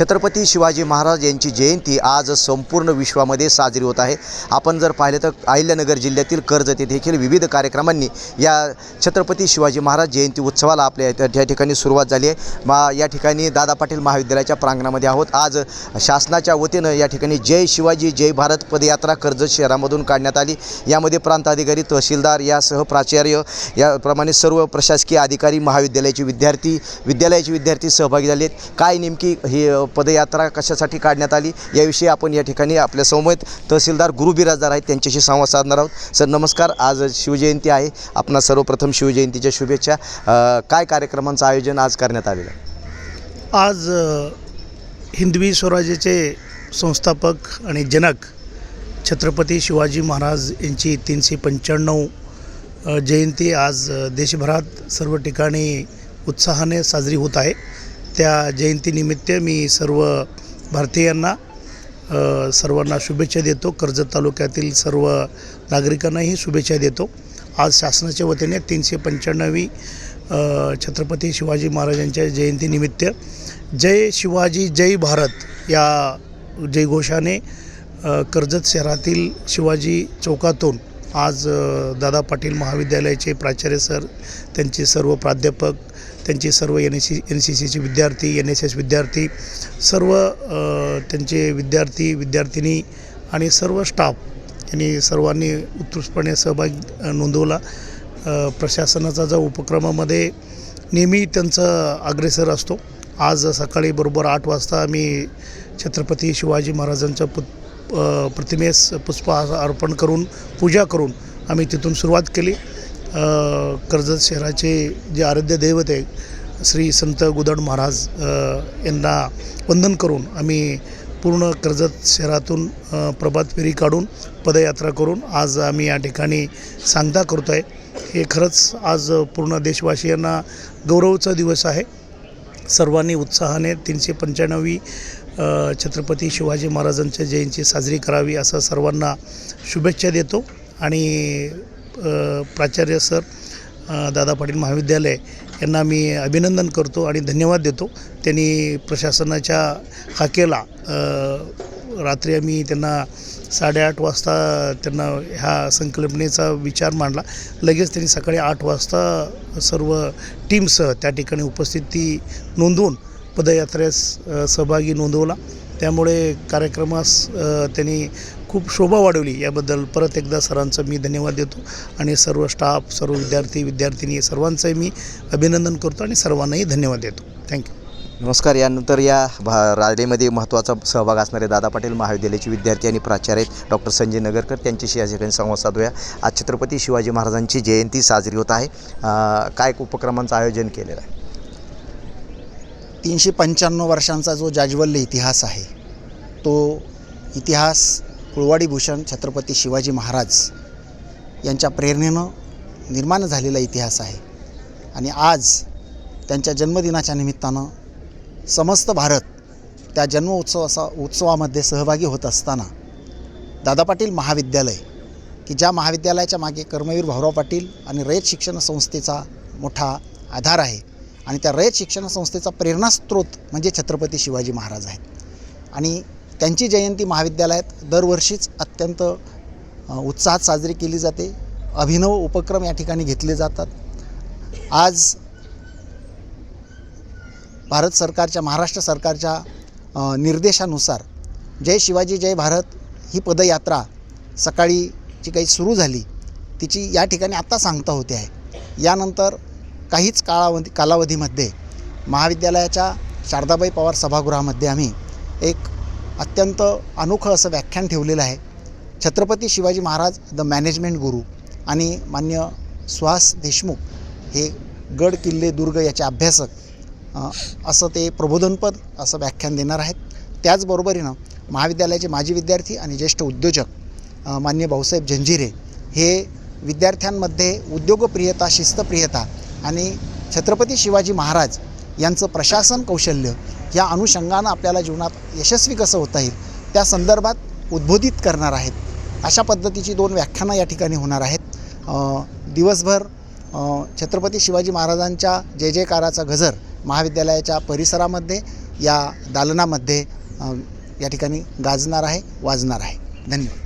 छत्रपती शिवाजी महाराज यांची जयंती आज संपूर्ण विश्वामध्ये साजरी होत आहे. आपण जर पाहिले तर अहिल्यानगर जिल्ह्यातील कर्जत येथे देखील विविध कार्यक्रमांनी या छत्रपती शिवाजी महाराज जयंती उत्सवाला आपल्या या ठिकाणी सुरुवात झाली आहे. मा या ठिकाणी दादा पाटील महाविद्यालयाच्या प्रांगणामध्ये आहोत. आज शासनाच्या वतीनं या ठिकाणी जय शिवाजी जय भारत पदयात्रा कर्जत शहरामधून काढण्यात आली. यामध्ये प्रांताधिकारी तहसीलदार यासह प्राचार्य याप्रमाणे सर्व प्रशासकीय अधिकारी महाविद्यालयाचे विद्यार्थी विद्यालयाचे विद्यार्थी सहभागी झाले आहेत. काय नेमकी ही पदयात्रा कशासाठी काढण्यात आली याविषयी आपण या ठिकाणी आपल्या समवेत तहसीलदार गुरु बिराजदार आहेत त्यांच्याशी संवाद साधणार आहोत. सर नमस्कार. आज शिवजयंती आहे. आपणा सर्वप्रथम शिवजयंतीच्या शुभेच्छा. काय कार्यक्रमांचं आयोजन आज करण्यात आलेलं आहे? आज हिंदवी स्वराज्याचे संस्थापक आणि जनक छत्रपती शिवाजी महाराज यांची तीनशे पंच्याण्णव जयंती आज देशभरात सर्व ठिकाणी उत्साहाने साजरी होत आहे. त्या जयंतीनिमित्त मी सर्व भारतीयांना सर्वांना शुभेच्छा देतो. कर्जत तालुक्यातील सर्व नागरिकांनाही शुभेच्छा देतो. आज शासनाच्या वतीने तीनशे पंच्याण्णवी छत्रपती शिवाजी महाराजांच्या जयंतीनिमित्त जय शिवाजी जय भारत या जयघोषाने कर्जत शहरातील शिवाजी चौकातून आज दादा पाटील महाविद्यालयाचे प्राचार्य सर त्यांचे सर्व प्राध्यापक त्यांचे सर्व N S S N C सीचे विद्यार्थी एन एस एस विद्यार्थी सर्व त्यांचे विद्यार्थी विद्यार्थिनी आणि सर्व स्टाफ यांनी सर्वांनी उत्कृष्टपणे सहभाग नोंदवला. प्रशासनाचा जो उपक्रमामध्ये नेहमी त्यांचा अग्रेसर असतो. आज सकाळी बरोबर आठ वाजता आम्ही छत्रपती शिवाजी महाराजांच्या पु प्रतिमेस पुष्प अर्पण करून पूजा करून आम्ही तिथून सुरुवात केली. कर्जत शहराचे जे आराध्य दैवत आहे श्री संत गुदड महाराज यांना वंदन करून आम्ही पूर्ण कर्जत शहरातून प्रभात फेरी काढून पदयात्रा करून आज आम्ही या ठिकाणी सांगता करतो आहे हे खरंच आज पूर्ण देशवासियांना गौरवचा दिवस आहे. सर्वांनी उत्साहाने तीनशे पंच्याण्णवी छत्रपती शिवाजी महाराजांच्या जयंती साजरी करावी असं सर्वांना शुभेच्छा देतो. आणि प्राचार्य सर दादा पाटील महाविद्यालय यांना मी अभिनंदन करतो आणि धन्यवाद देतो. त्यांनी प्रशासनाच्या हाकेला रात्री आम्ही त्यांना साडेआठ वाजता त्यांना ह्या संकल्पनेचा विचार मांडला. लगेच त्यांनी सकाळी आठ वाजता सर्व टीमसह त्या ठिकाणी उपस्थिती नोंदवून पदयात्रेस सहभागी नोंदवला. त्यामुळे कार्यक्रमास त्यांनी खूप शोभा वाढवली. याबद्दल परत एकदा सरांचं मी धन्यवाद देतो आणि सर्व स्टाफ सर्व विद्यार्थी विद्यार्थिनी सर्वांचंही मी अभिनंदन करतो आणि सर्वांनाही धन्यवाद देतो. थँक्यू नमस्कार. यानंतर या भा रॅलीमध्ये महत्त्वाचा सहभाग असणारे दादा पाटील महाविद्यालयाचे विद्यार्थी आणि प्राचार्य आहेत डॉक्टर संजय नगरकर त्यांच्याशी या ठिकाणी संवाद साधूया. आज छत्रपती शिवाजी महाराजांची जयंती साजरी होत आहे. काय उपक्रमांचं आयोजन केलेलं आहे? तीनशे पंच्याण्णव वर्षांचा जो जाज्वल्य इतिहास आहे तो इतिहास कुळवाडी भूषण छत्रपती शिवाजी महाराज यांच्या प्रेरणेनं निर्माण झालेला इतिहास आहे. आणि आज त्यांच्या जन्मदिनाच्या निमित्तानं समस्त भारत त्या जन्म उत्सवाचा उत्सवामध्ये सहभागी होत असताना दादा पाटील महाविद्यालय की ज्या महाविद्यालयाच्या मागे कर्मवीर भाऊराव पाटील आणि रयत शिक्षण संस्थेचा मोठा आधार आहे आणि त्या रयत शिक्षण संस्थेचा प्रेरणास्त्रोत म्हणजे छत्रपती शिवाजी महाराज आहेत. आणि त्यांची जयंती महाविद्यालयात दरवर्षीच अत्यंत उत्साहात साजरी केली जाते. अभिनव उपक्रम या ठिकाणी घेतले जातात. आज भारत सरकारच्या महाराष्ट्र सरकारच्या निर्देशानुसार जय शिवाजी जय भारत ही पदयात्रा सकाळी जी काही सुरू झाली तिची या ठिकाणी आत्ता सांगता होते आहे. यानंतर काहीच काळावधी कालावधीमध्ये महाविद्यालयाच्या शारदाबाई पवार सभागृहामध्ये आम्ही एक अत्यंत अनोखं असं व्याख्यान ठेवलेलं आहे. छत्रपती शिवाजी महाराज द मॅनेजमेंट गुरु आणि मान्य सुहास देशमुख हे गड किल्ले दुर्ग याचे अभ्यासक असं ते प्रबोधनपद असं व्याख्यान देणार आहेत. त्याचबरोबरीनं महाविद्यालयाचे माजी विद्यार्थी आणि ज्येष्ठ उद्योजक मान्य भाऊसाहेब जंजिरे हे विद्यार्थ्यांमध्ये उद्योगप्रियता शिस्तप्रियता आणि छत्रपती शिवाजी महाराज यांचं प्रशासन कौशल्य या अनुषंगानं आपल्याला जीवनात यशस्वी कसं होता येईल त्या संदर्भात उद्बोधित करणार आहेत. अशा पद्धतीची दोन व्याख्यानं या ठिकाणी होणार आहेत. दिवसभर छत्रपती शिवाजी महाराजांच्या जय जयकाराचा गजर महाविद्यालयाच्या परिसरामध्ये या दालनामध्ये या ठिकाणी गाजणार आहे वाजणार आहे. धन्यवाद.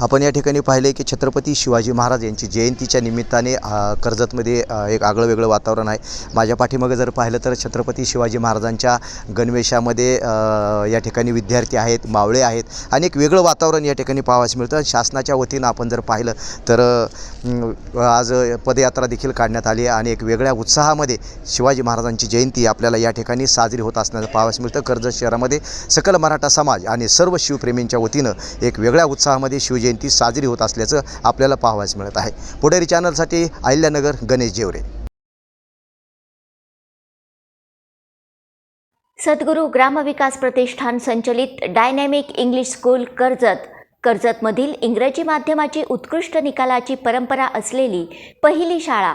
आपण या ठिकाणी पाहिले की छत्रपती शिवाजी महाराज यांची जयंतीच्या निमित्ताने कर्जतमध्ये एक आगळं वेगळं वातावरण आहे. माझ्या पाठीमागं जर पाहिलं तर छत्रपती शिवाजी महाराजांच्या गणवेशामध्ये या ठिकाणी विद्यार्थी आहेत मावळे आहेत. आणि एक वेगळं वातावरण या ठिकाणी पाहावयास मिळतं. शासनाच्या वतीनं आपण जर पाहिलं तर आज पदयात्रा देखील काढण्यात आली आहे. आणि एक वेगळ्या उत्साहामध्ये शिवाजी महाराजांची जयंती आपल्याला या ठिकाणी साजरी होत असण्याचं पाहावयास मिळतं. कर्जत शहरामध्ये सकल मराठा समाज आणि सर्व शिवप्रेमींच्या वतीनं एक वेगळ्या उत्साहामध्ये शिवजयंती साजरी होत असल्याचं आपल्याला पाहावयास मिळत आहे. पुढेरी चॅनलसाठी अहिल्यानगर गणेश जेवरे. सद्गुरू ग्रामविकास प्रतिष्ठान संचलित डायनॅमिक इंग्लिश स्कूल कर्जत. कर्जतमधील इंग्रजी माध्यमाची उत्कृष्ट निकालाची परंपरा असलेली पहिली शाळा